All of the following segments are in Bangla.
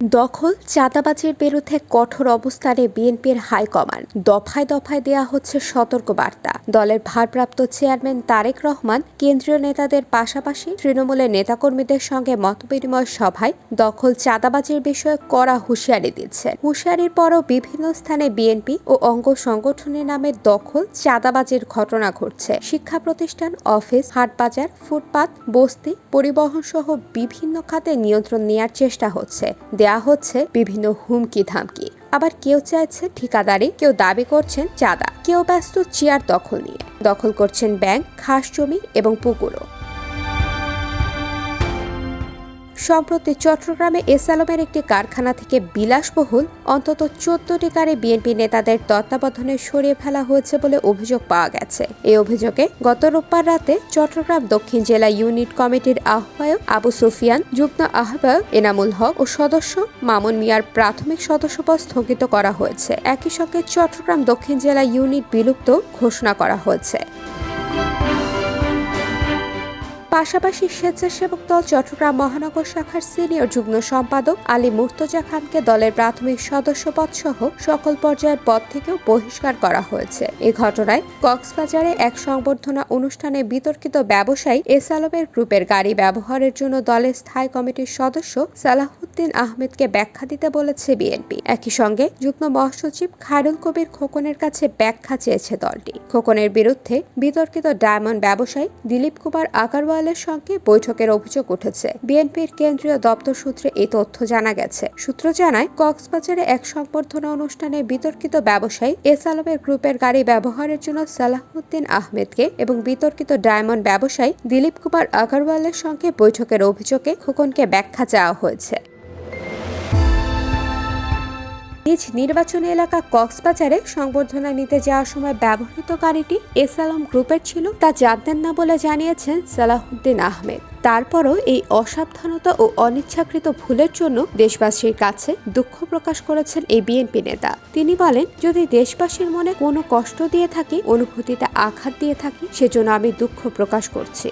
দখল, চাঁদাবাজির বিরুদ্ধে কঠোর অবস্থানে বিএনপির হাইকমান্ড দফায় দফায় দেয়া হচ্ছে সতর্ক বার্তা দলের ভারপ্রাপ্ত চেয়ারম্যান তারেক রহমান কেন্দ্রীয় নেতাদের পাশাপাশি তৃণমূলের নেতাকর্মীদের সঙ্গে মতবিনিময় সভায় দখল, চাঁদাবাজির বিষয়ে কড়া হুঁশিয়ারি দিচ্ছেন। হুঁশিয়ারির পরও বিভিন্ন স্থানে বিএনপি ও অঙ্গ সংগঠনের নামে দখল, চাঁদাবাজির ঘটনা ঘটছে। শিক্ষা প্রতিষ্ঠান, অফিস, হাটবাজার, ফুটপাত, বস্তি পরিবহন সহ বিভিন্ন খাতে নিয়ন্ত্রণ নেয়ার চেষ্টা হচ্ছে। দেয়া হচ্ছে বিভিন্ন হুমকি ধামকি আবার কেউ চাইছে ঠিকাদারি, কেউ দাবি করছেন চাঁদা, কেউ ব্যস্ত চেয়ার দখল নিয়ে। দখল করছেন ব্যাংক, খাস জমি এবং পুকুরও। সম্প্রতি চট্টগ্রামে এসালমের একটি কারখানা থেকে বিলাসবহুল, অন্তত চোদ্দটি গাড়ি বিএনপি নেতাদের তত্ত্বাবধানে সরিয়ে ফেলা হয়েছে বলে অভিযোগ পাওয়া গেছে। এই অভিযোগে গত রোববার রাতে চট্টগ্রাম দক্ষিণ জেলা ইউনিট কমিটির আহ্বায়ক আবু সুফিয়ান, যুগ্ম আহ্বায়ক এনামুল হক ও সদস্য মামুন মিয়ার প্রাথমিক সদস্যপদ স্থগিত করা হয়েছে। একই সঙ্গে চট্টগ্রাম দক্ষিণ জেলা ইউনিট বিলুপ্ত ঘোষণা করা হয়েছে। পাশাপাশি স্বেচ্ছাসেবক দল চট্টগ্রাম মহানগর শাখার সিনিয়র যুগ্ম সম্পাদক আলী মুর্তজা খানকে দলের প্রাথমিক সদস্য পদ সহ সকল পর্যায়ের পদ থেকেও বহিষ্কার করা হয়েছে। এ ঘটনায় কক্সবাজারে এক সংবর্ধনা অনুষ্ঠানে বিতর্কিত ব্যবসায়ী এস আলমের গ্রুপের গাড়ি ব্যবহারের জন্য দলের স্থায়ী কমিটির সদস্য সালাহুদ্দিন আহমেদকে ব্যাখ্যা দিতে বলেছে বিএনপি। একই সঙ্গে যুগ্ম মহাসচিব খায়রুল কবির খোকনের কাছে ব্যাখ্যা চেয়েছে দলটি। খোকনের বিরুদ্ধে বিতর্কিত ডায়মন্ড ব্যবসায়ী দিলীপ কুমার আগারওয়াল দলের সঙ্গে বৈঠকের অভিযোগ উঠেছে। বিএনপির কেন্দ্রীয় দপ্তর সূত্রে এই তথ্য জানা গেছে। সূত্র জানায়, কক্সবাজারে এক সংবর্ধনা অনুষ্ঠানে বিতর্কিত ব্যবসায়ী এস আলমের গ্রুপের গাড়ি ব্যবহারের জন্য সালাহউদ্দিন আহমেদকে এবং বিতর্কিত ডায়মন্ড ব্যবসায়ী দিলীপ কুমার আগরওয়ালের সঙ্গে বৈঠকের অভিযোগে খোকনকে ব্যাখ্যা চাওয়া হয়েছে। নিজ নির্বাচনী এলাকা কক্সবাজারে সংবর্ধনা নিতে যাওয়ার সময় ব্যবহৃত গাড়িটি এস আলম গ্রুপের ছিল তা জানতেন না বলে জানিয়েছেন সালাহুদ্দিন আহমেদ। তারপরও এই অসাবধানতা ও অনিচ্ছাকৃত ভুলের জন্য দেশবাসীর কাছে দুঃখ প্রকাশ করেছেন এই বিএনপি নেতা। তিনি বলেন, যদি দেশবাসীর মনে কোনো কষ্ট দিয়ে থাকি, অনুভূতিতে আঘাত দিয়ে থাকি, সেজন্য আমি দুঃখ প্রকাশ করছি।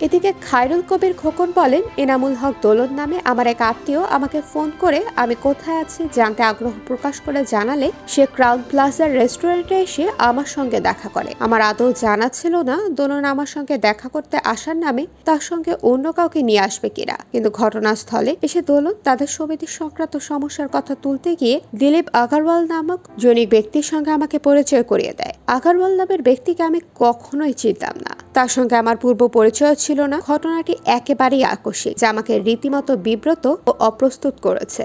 এদিকে খায়রুল কবির খোকন বলেন, এনামুল হক দোলন নামে আমার এক আত্মীয় আমাকে ফোন করে আমি কোথায় আছি জানতে আগ্রহ প্রকাশ করে জানালে সে ক্রাউন প্লাজার রেস্টুরেন্টে এসে আমার সঙ্গে দেখা করে। আমার আদৌ জানা ছিল না দোলন আমার সঙ্গে দেখা করতে আসার নামে তার সঙ্গে অন্য কাউকে নিয়ে আসবে কিনা। কিন্তু ঘটনাস্থলে এসে দোলন তাদের সমিতি সংক্রান্ত সমস্যার কথা তুলতে গিয়ে দিলীপ আগারওয়াল নামক জনিক ব্যক্তির সঙ্গে আমাকে পরিচয় করিয়ে দেয়। আগারওয়াল নামের ব্যক্তিকে আমি কখনোই চিনতাম না। তার সঙ্গে আমার পূর্ব পরিচয় ছিল না, ঘটনাটি একেবারেই আকস্মিক, যা আমাকে রীতিমতো বিব্রত ও অপ্রস্তুত করেছে।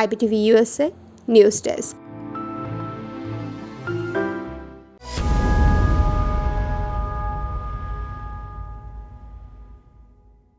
IBTV USA news desk.